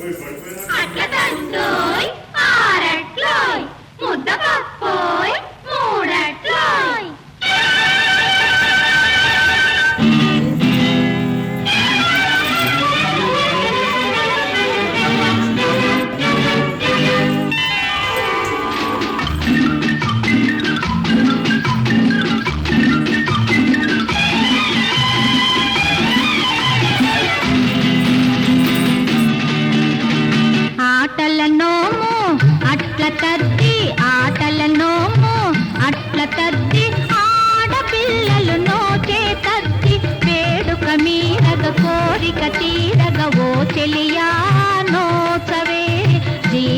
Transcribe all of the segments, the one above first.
¿A qué tanto? తీరగవో Cheliya నోచవే. G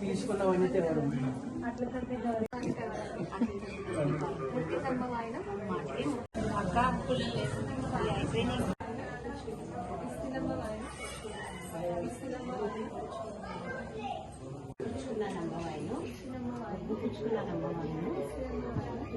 తీసుకున్నవన్నీ తెలవడం కూర్చున్నాను అమ్మవాయను కూర్చున్నాను అమ్మవాయను